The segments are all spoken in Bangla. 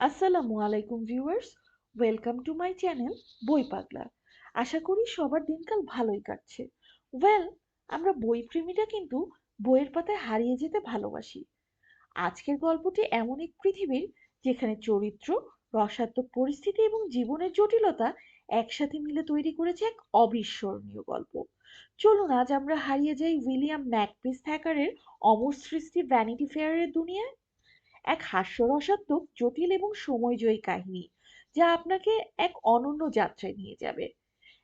আসসালামু আলাইকুম viewers, welcome to my channel বই পাগলা। আশা করি সবার দিনকাল ভালোই কাটছে। ওয়েল, আমরা বই প্রেমীরা কিন্তু বইয়ের পাতায় হারিয়ে যেতে ভালোবাসি। আজকের গল্পটি এমন এক পৃথিবীর যেখানে চরিত্র, রসাত্মক পরিস্থিতি এবং জীবনের জটিলতা একসাথে মিলে তৈরি করেছে এক অবিস্মরণীয় গল্প। চলুন, আজ আমরা হারিয়ে যাই উইলিয়াম ম্যাকপিস থ্যাকারের অমর সৃষ্টি ভ্যানিটি ফেয়ারের দুনিয়ায়। এক হাস্যরসাত্মক, জটিল এবং সময়জয়ী কাহিনী, যা আপনাকে এক অনন্য যাত্রায় নিয়ে যাবে।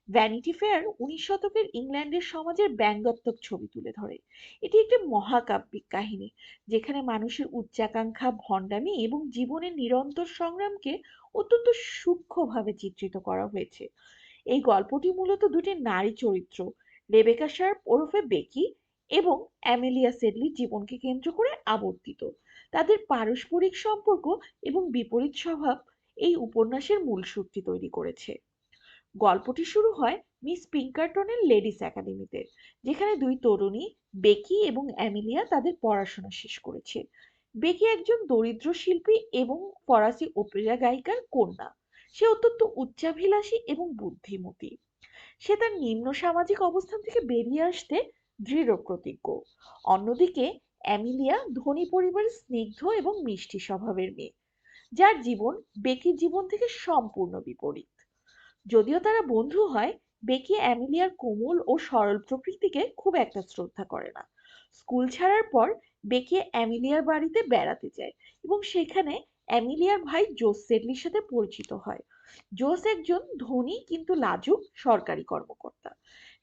ভ্যানিটি ফেয়ার উনিশ শতকের ইংল্যান্ডের সমাজের ব্যঙ্গাত্মক ছবি তুলে ধরে। এটি একটি মহাকাব্যিক কাহিনী, যেখানে মানুষের উচ্চাকাঙ্ক্ষা, ভণ্ডামি এবং জীবনের নিরন্তর সংগ্রামকে অত্যন্ত সূক্ষ্মভাবে চিত্রিত করা হয়েছে। এই গল্পটি মূলত দুটি নারী চরিত্র রেবেকা শার্প ওরফে বেকি এবং অ্যামেলিয়া সেডলির জীবনকে কেন্দ্র করে আবর্তিত। তাদের পারস্পরিক সম্পর্ক এবং বিপরীত স্বভাব এই উপন্যাসের মূল সূত্রটি তৈরি করেছে। গল্পটি শুরু হয় মিস পিঙ্কারটনের লেডিস একাডেমিতে, যেখানে দুই তরুণী, বেকি এবং অ্যামিলিয়া তাদের পড়াশোনা শেষ করেছে। বেকি একজন দরিদ্র শিল্পী এবং ফরাসি ওপেরা গায়িকার কন্যা। সে অত্যন্ত উচ্চাভিলাষী এবং বুদ্ধিমতী। সে তার নিম্ন সামাজিক অবস্থান থেকে বেরিয়ে আসতে দৃঢ় প্রতিজ্ঞ। অন্যদিকে অ্যামিলিয়া ধনী পরিবারের স্নিগ্ধ এবং মিষ্টি স্বভাবের মেয়ে, যার জীবন বেকির জীবন থেকে সম্পূর্ণ বিপরীত। যদিও তারা বন্ধু হয়, বেকি অ্যামিলিয়ার কোমল ও সরল প্রকৃতিকে খুব একটা শ্রদ্ধা করে না। স্কুল ছাড়ার পর বেকি অ্যামিলিয়ার বাড়িতে বেড়াতে যায় এবং সেখানে অ্যামিলিয়ার ভাই জোস সাথে পরিচিত হয়। জোস একজন ধনী কিন্তু লাজুক সরকারি কর্মকর্তা।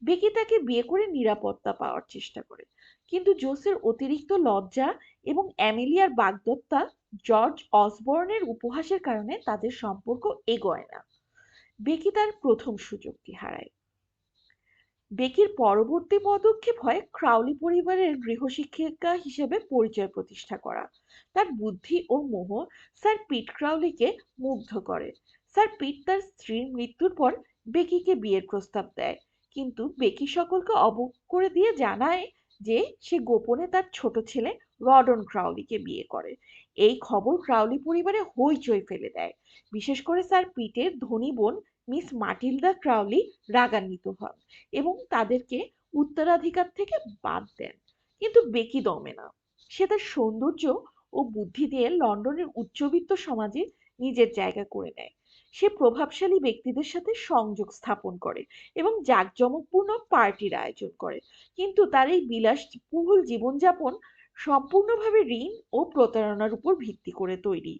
বেকি তাকে বিয়ে করে নিরাপত্তা পাওয়ার চেষ্টা করে। কিন্তু জোসের অতিরিক্ত লজ্জা এবং অ্যামেলিয়ার বাগদত্তা জর্জ অসবর্নের উপহাসের কারণে তাদের সম্পর্ক এগোয় না। বেকি তার প্রথম সুযোগটি হারায়। বেকির পরবর্তী পদক্ষেপ হয় ক্রাউলি পরিবারের গৃহশিক্ষিকা হিসেবে পরিচয় প্রতিষ্ঠা করা। তার বুদ্ধি ও মোহ স্যার পিট ক্রাউলিকে মুগ্ধ করে। স্যার পিট তার স্ত্রীর মৃত্যুর পর বেকিকে বিয়ের প্রস্তাব দেয়। কিন্তু বেকি সকলকে অবক করে দিয়ে জানায় যে সে গোপনে তার ছোট ছেলে রডন ক্রাউলিকে বিয়ে করে। এই খবর ক্রাউলি পরিবারে হইচই ফেলে দেয়। বিশেষ করে স্যার পিটের ধনী বোন মিস মাটিলদা ক্রাউলি রাগান্বিত হন এবং তাদেরকে উত্তরাধিকার থেকে বাদ দেন। কিন্তু বেকি দমে না। সে তার সৌন্দর্য ও বুদ্ধি দিয়ে লন্ডনের উচ্চবিত্ত সমাজে নিজের জায়গা করে নেয়। সে প্রভাবশালী ব্যক্তিদের সাথে সংযোগ স্থাপন করে এবং জাঁকজমকপূর্ণ পার্টির আয়োজন করে। কিন্তু তার এই বিলাসবহুল জীবনযাপন সম্পূর্ণভাবে ঋণ ও প্রতারণার উপর ভিত্তি করে তৈরি।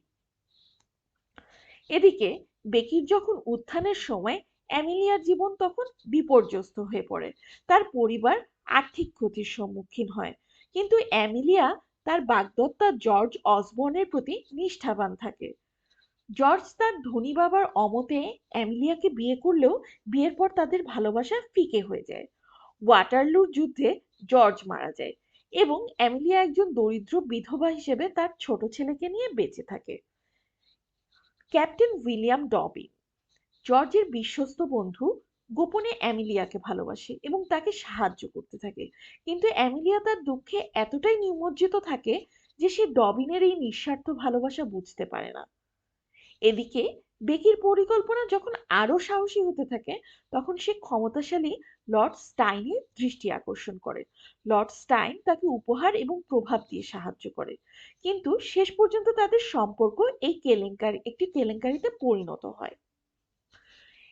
এদিকে বেকির যখন উত্থানের সময় অ্যামিলিয়ার জীবন তখন বিপর্যস্ত হয়ে পড়ে। তার পরিবার আর্থিক ক্ষতির সম্মুখীন হয়। কিন্তু অ্যামিলিয়া তার বাগদত্তা জর্জ অসবর্নের প্রতি নিষ্ঠাবান থাকে। জর্জ তার ধনী বাবার অমতে অ্যামিলিয়াকে বিয়ে করলেও বিয়ের পর তাদের ভালোবাসা ফিকে হয়ে যায়। ওয়াটারলুর যুদ্ধে জর্জ মারা যায় এবং অ্যামিলিয়া একজন দরিদ্র বিধবা হিসেবে তার ছোট ছেলেকে নিয়ে বেঁচে থাকে। ক্যাপ্টেন উইলিয়াম ডবিন জর্জের বিশ্বস্ত বন্ধু, গোপনে অ্যামিলিয়াকে ভালোবাসে এবং তাকে সাহায্য করতে থাকে। কিন্তু অ্যামিলিয়া তার দুঃখে এতটাই নিমজ্জিত থাকে যে সে ডবিনের এই নিঃস্বার্থ ভালোবাসা বুঝতে পারে না। এদিকে বেকির পরিকল্পনা যখন আরও সাহসী হতে থাকে, তখন সে ক্ষমতাশালী লর্ড স্টাইনের দৃষ্টি আকর্ষণ করে। লর্ড স্টাইন তাকে উপহার এবং প্রভাব দিয়ে সাহায্য করে। কিন্তু শেষ পর্যন্ত তাদের সম্পর্ক এই কেলেঙ্কারি, একটি কেলেঙ্কারিতে পরিণত হয়।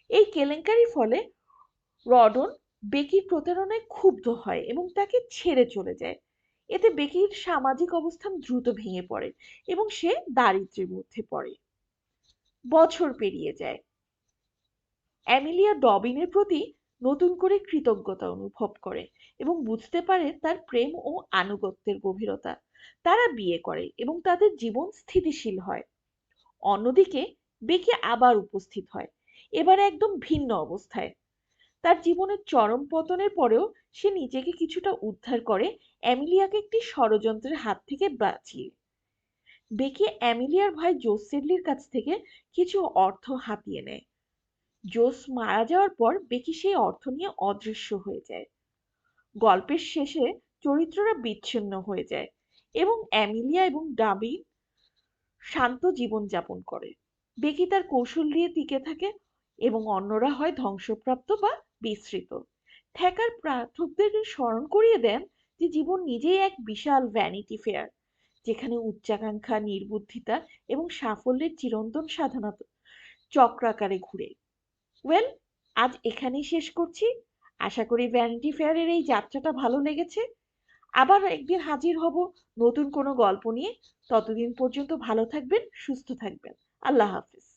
এই কেলেঙ্কারির ফলে রডন বেকির প্রতারণায় ক্ষুব্ধ হয় এবং তাকে ছেড়ে চলে যায়। এতে বেকির সামাজিক অবস্থান দ্রুত ভেঙে পড়ে এবং সে দারিদ্র্যের মধ্যে পড়ে। বছর পেরিয়ে যায়। অ্যামিলিয়া ডবিনের প্রতি নতুন করে কৃতজ্ঞতা অনুভব করে এবং বুঝতে পারে তার প্রেম ও আনুগত্যের গভীরতা। তারা বিয়ে করে এবং তাদের জীবন স্থিতিশীল হয়। অন্যদিকে, বেকে আবার উপস্থিত হয়, এবার একদম ভিন্ন অবস্থায়। তার জীবনের চরম পতনের পরেও সে নিজেকে কিছুটা উদ্ধার করে অ্যামিলিয়াকে একটি ষড়যন্ত্রের হাত থেকে বাঁচিয়ে। বেকি অ্যামিলিয়ার ভাই জোস সেডলির কাছ থেকে কিছু অর্থ হাতিয়ে নেয়। জোস মারা যাওয়ার পর বেকি সেই অর্থ নিয়ে অদৃশ্য হয়ে যায়। গল্পের শেষে চরিত্ররা বিচ্ছিন্ন হয়ে যায় এবং অ্যামিলিয়া এবং ডাবি শান্ত জীবন যাপন করে। বেকি তার কৌশল দিয়ে টিকে থাকে এবং অন্যরা হয় ধ্বংসপ্রাপ্ত বা বিস্মৃত ঠেকার পাঠকদের স্মরণ করিয়ে দেন যে জীবন নিজেই এক বিশাল ভ্যানিটি ফেয়ার যেখানে উচ্চাকাঙ্ক্ষা, নির্বুদ্ধিতা এবং সাফল্যের চিরন্তন সাধনা চক্রাকারে ঘুরে। ওয়েল আজ এখানেই শেষ করছি। আশা করি ভ্যানিটি ফেয়ারের এই যাত্রাটা ভালো লেগেছে। আবার একদিন হাজির হব নতুন কোনো গল্প নিয়ে। ততদিন পর্যন্ত ভালো থাকবেন, সুস্থ থাকবেন। আল্লাহ হাফিজ।